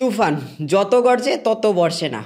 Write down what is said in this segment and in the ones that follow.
তুফান যত গর্জে তত বর্ষে না।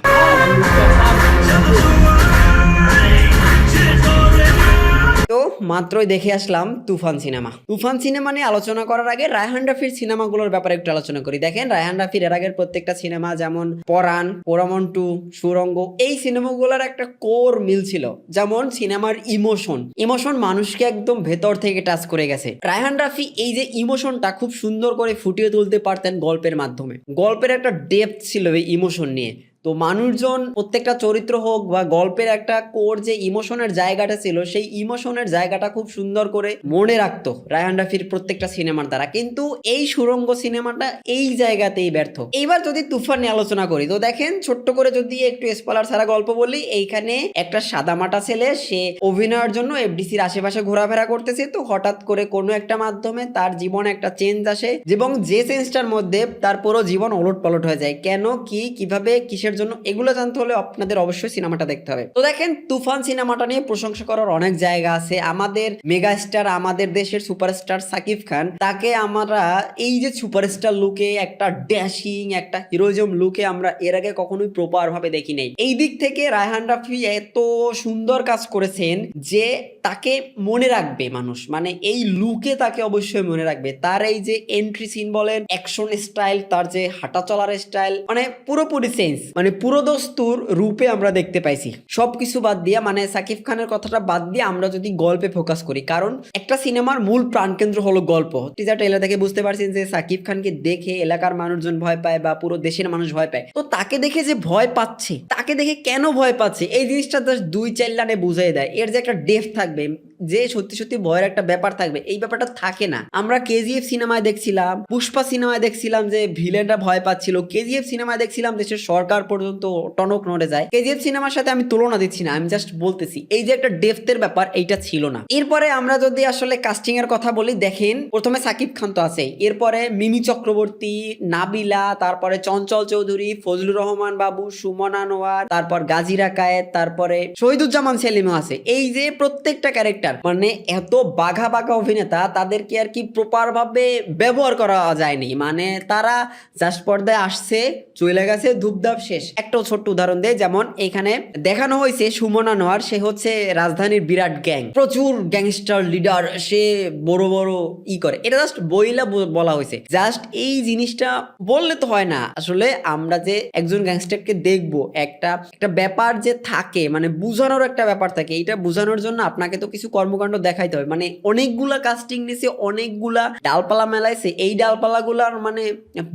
মাত্রই দেখে আসলাম তুফান সিনেমা। তুফান সিনেমা নিয়ে আলোচনা করার আগে রায়হান রাফির সিনেমাগুলোর ব্যাপারে একটু আলোচনা করি। দেখেন, রায়হান রাফির এর আগের প্রত্যেকটা সিনেমা যেমন পরাণ পোরামন টু, সুরঙ্গ, এই সিনেমাগুলোর একটা কোর মিল ছিল। যেমন সিনেমার ইমোশন। ইমোশন মানুষকে একদম ভেতর থেকে টাচ করে গেছে। রায়হান রাফি এই যে ইমোশনটা খুব সুন্দর করে ফুটিয়ে তুলতে পারতেন গল্পের মাধ্যমে। গল্পের একটা ডেপথ ছিল এই ইমোশন নিয়ে। তো মানুষজন প্রত্যেকটা চরিত্র হোক বা গল্পের একটা কোর যে ইমোশনের জায়গাটা ছিল, সেই ইমোশনের জায়গাটা খুব সুন্দর করে মনে রাখতো রায়হান রাফির প্রত্যেকটা সিনেমার দ্বারা। কিন্তু এই সুরঙ্গ সিনেমাটা এই জায়গাতেই ব্যর্থ। এইবার যদি তুফান নিয়ে আলোচনা করি, তো দেখেন ছোট্ট করে যদি একটু স্পলার ছাড়া গল্প বলি, এইখানে একটা সাদামাটা ছেলে, সে অভিনয়ের জন্য এফডিসির আশেপাশে ঘোরাফেরা করতেছে, তো হঠাৎ করে কোনো একটা মাধ্যমে তার জীবনে একটা চেঞ্জ আসে এবং যে চেঞ্জটার মধ্যে তার পুরো জীবন ওলট পালট হয়ে যায়। কেন, কি, কীভাবে, কিসের জন্য এগুলো জানতে হলে আপনাদের অবশ্যই সিনেমাটা দেখতে হবে। তো দেখেন, তুফান সিনেমাটা নিয়ে প্রশংসা করার অনেক জায়গা আছে। আমাদের মেগা স্টার আমাদের দেশের সুপারস্টার সাকিব খান, তাকে আমরা এই যে সুপারস্টার লুকে একটা ড্যাশিং একটা হিরোইজম লুকে আমরা এর আগে কখনোই প্রপার ভাবে দেখি নাই। এই দিক থেকে রায়হান রাফি এত সুন্দর কাজ করেছেন যে তাকে মনে রাখবে মানুষ। মানে এই লুকে তাকে অবশ্যই মনে রাখবে। তার এই যে এন্ট্রি সিন বলেন অ্যাকশন স্টাইল তার যে হাঁটা চলার স্টাইল মানে পুরোপুরি চেঞ্জ মানে পুরো দস্তুর রূপে আমরা দেখতে পাইছি। সবকিছু বাদ দিয়া মানে সাকিব খানের কথাটা বাদ দিয়ে আমরা যদি গল্পে ফোকাস করি, কারণ একটা সিনেমার মূল প্রাণকেন্দ্র হলো গল্প। টিজার ট্রেলার থেকে বুঝতে পারছেন যে সাকিব খানকে দেখে এলাকার মানুষজন ভয় পায় বা পুরো দেশের মানুষ ভয় পায়। তো তাকে দেখে যে ভয় পাচ্ছে, তাকে দেখে কেন ভয় পাচ্ছে, এই জিনিসটা দুই চার বুঝাই দেয়। এর যে একটা ডেফ থাকবে যে সত্যি সত্যি ভয়ের একটা ব্যাপার থাকবে, এই ব্যাপারটা থাকে না। আমরা কেজিএফ সিনেমায় দেখছিলাম, পুষ্পা সিনেমায় দেখছিলাম যে ভিলেনরা ভয় পাচ্ছিল কেজিএফ সিনেমায় দেখছিলাম দেশের সরকার পর্যন্ত টনক নড়ে যায়। কেজিএফ সিনেমার সাথে আমি তুলনা দিচ্ছি না, আমি জাস্ট বলতেছি, এই যে একটা ডেফতের ব্যাপার, এইটা ছিল না। এরপরে আমরা যদি আসলে কাস্টিং এর কথা বলি, দেখেন, প্রথমে সাকিব খান তো আছে এরপরে মিমি চক্রবর্তী, নাবিলা, তারপরে চঞ্চল চৌধুরী, ফজলুর রহমান বাবু, সুমন আনোয়ার তারপর গাজী রাকায়েত তারপরে শহীদুজ্জামান সেলিমও আছে। এই যে প্রত্যেকটা ক্যারেক্টার মানে এত বাঘা বাঘা অভিনেতা, তাদেরকে আর কি প্রপার ভাবে ব্যবহার করা যায়নি। মানে তারা জাস্ট পর্দায় আসছে, চলে গেছে, ধূপধাপ শেষ। একটা ছোট্ট উদাহরণ দেয় যেমন এখানে দেখানো হয়েছে সুমন আনোয়ার সে হচ্ছে রাজধানীর বিরাট গ্যাং। প্রচুর গ্যাংস্টার লিডার, সে বড় বড় ই করে। এটা জাস্ট বইলা বলা হয়েছে। জাস্ট এই জিনিসটা বললে তো হয় না। আসলে আমরা যে একজন গ্যাংস্টারকে দেখব, একটা একটা ব্যাপার যে থাকে মানে বুঝানোর একটা ব্যাপার থাকে এটা বোঝানোর জন্য আপনাকে তো কিছু কর্মকাণ্ড দেখাইতে হবে মানে অনেকগুলা কাস্টিং নিছে, অনেকগুলা ডালপালা মেলাইছে। এই ডালপালা ডালপালাগুলার মানে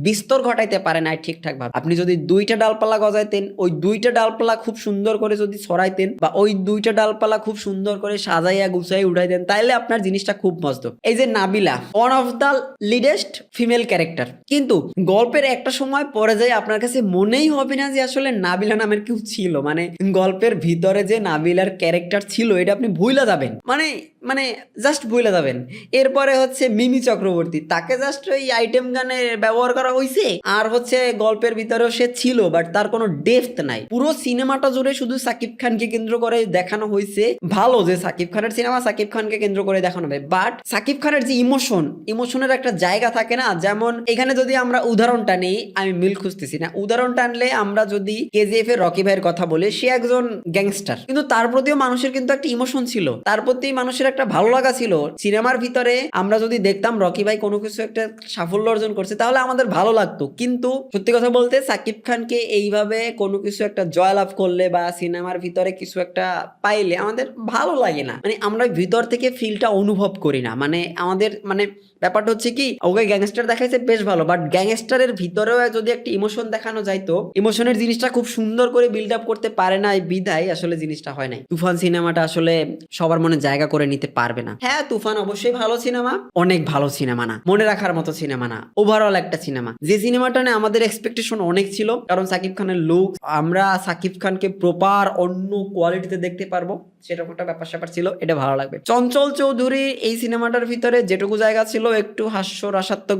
বিস্তর ঘটাইতে পারে না ঠিকঠাক ভাবে আপনি যদি দুইটা ডালপালা গজাইতেন, ওই দুইটা ডালপালা খুব সুন্দর করে যদি ছড়াইতেন বা ওই দুইটা ডালপালা খুব সুন্দর করে সাজাইয়া গুছাই উঠাইতেন তাইলে আপনার জিনিসটা খুব মস্ত। এই যে Nabila one of the leadest female character কিন্তু গল্পের একটা সময় পরে যায় আপনার কাছে মনেই হবে না যে আসলে নাবিলা নামের কেউ ছিল। মানে গল্পের ভিতরে যে নাবিলার ক্যারেক্টার ছিল, এটা আপনি ভুলে যাবেন। মানে মানে জাস্ট ভুলে যাবেন। এরপরে হচ্ছে মিমি চক্রবর্তী। তাকে জাস্ট ওই আইটেম গানে ব্যবহার করা হয়েছে আর হচ্ছে গল্পের ভিতরেও সে ছিল বাট তার কোনো ডেপথ নাই। পুরো সিনেমাটা জুড়ে শুধু সাকিব খানকে কেন্দ্র করে দেখানো হয়েছে ভালো যে সাকিব খানের সিনেমা সাকিব খানকে কেন্দ্র করে দেখানো হবে। বাট সাকিব খানের যে ইমোশন ইমোশনের একটা জায়গা থাকে না? যেমন, এখানে যদি আমরা উদাহরণটা নেই, আমি মিল খুঁজতেছি না। উদাহরণটা আনলে আমরা যদি কেজিএফ এর রকি ভাইয়ের কথা বলি, সে একজন গ্যাংস্টার কিন্তু তার প্রতিও মানুষের কিন্তু একটা ইমোশন ছিল। তার প্রতি মানুষের একটা ভালো লাগা ছিল। সিনেমার ভিতরে আমরা যদি দেখতাম রকি ভাই কোনো কিছু একটা সাফল্য অর্জন করছে, তাহলে আমাদের ভালো লাগতো। কিন্তু সত্যি কথা বলতে সাকিব খানকে এইভাবে কোনো কিছু একটা জয়লাভ করলে বা সিনেমার ভিতরে কিছু একটা পাইলে আমাদের ভালো লাগে না। মানে আমরা ভিতর থেকে ফিলটা অনুভব করি না। মানে আমাদের মানে ব্যাপারটা হচ্ছে কি, ওকে গ্যাংস্টার দেখাইছে বেশ ভালো বাট গ্যাংস্টারের ভিতরেও যদি একটা ইমোশন দেখানো যায় যাইতো ইমোশনের জিনিসটা খুব সুন্দর করে বিল্ড আপ করতে পারে না বিধায় আসলে জিনিসটা হয় নাই। তুফান সিনেমাটা আসলে সবার মনে জায়গা করে নিতে পারবে না। হ্যাঁ তুফান অবশ্যই ভালো সিনেমা। অনেক ভালো সিনেমা না। মনে রাখার মতো সিনেমা না। ওভারঅল একটা সিনেমা। যে সিনেমাটা নিয়ে আমাদের এক্সপেকটেশন অনেক ছিল কারণ সাকিব খানের লুক আমরা সাকিব খানকে প্রপার অন্য কোয়ালিটিতে দেখতে পারব সেরকম একটা ব্যাপার স্যাপার ছিল এটা ভালো লাগবে। চঞ্চল চৌধুরী এই সিনেমাটার ভিতরে যেটুকু জায়গা ছিল একটু হাস্য রসাত্মক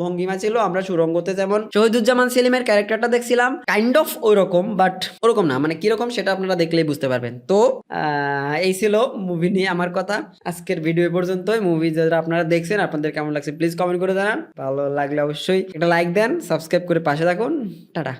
ভঙ্গিমা ছিল, আমরা সুরঙ্গতে যেমন শহীদুজ্জামান সেলিমের ক্যারেক্টারটা দেখছিলাম কাইন্ড অফ ওইরকম বাট ওরকম না মানে কীরকম সেটা আপনারা দেখলেই বুঝতে পারবেন। তো এই ছিল মুভি নিয়ে আমার কথা। আজকের ভিডিও পর্যন্ত পর্যন্তই। মুভি যারা আপনারা দেখছেন, আপনাদের কেমন লাগছে প্লিজ কমেন্ট করে জানান। ভালো লাগলে অবশ্যই একটা লাইক দেন সাবস্ক্রাইব করে পাশে থাকুন। টাটা।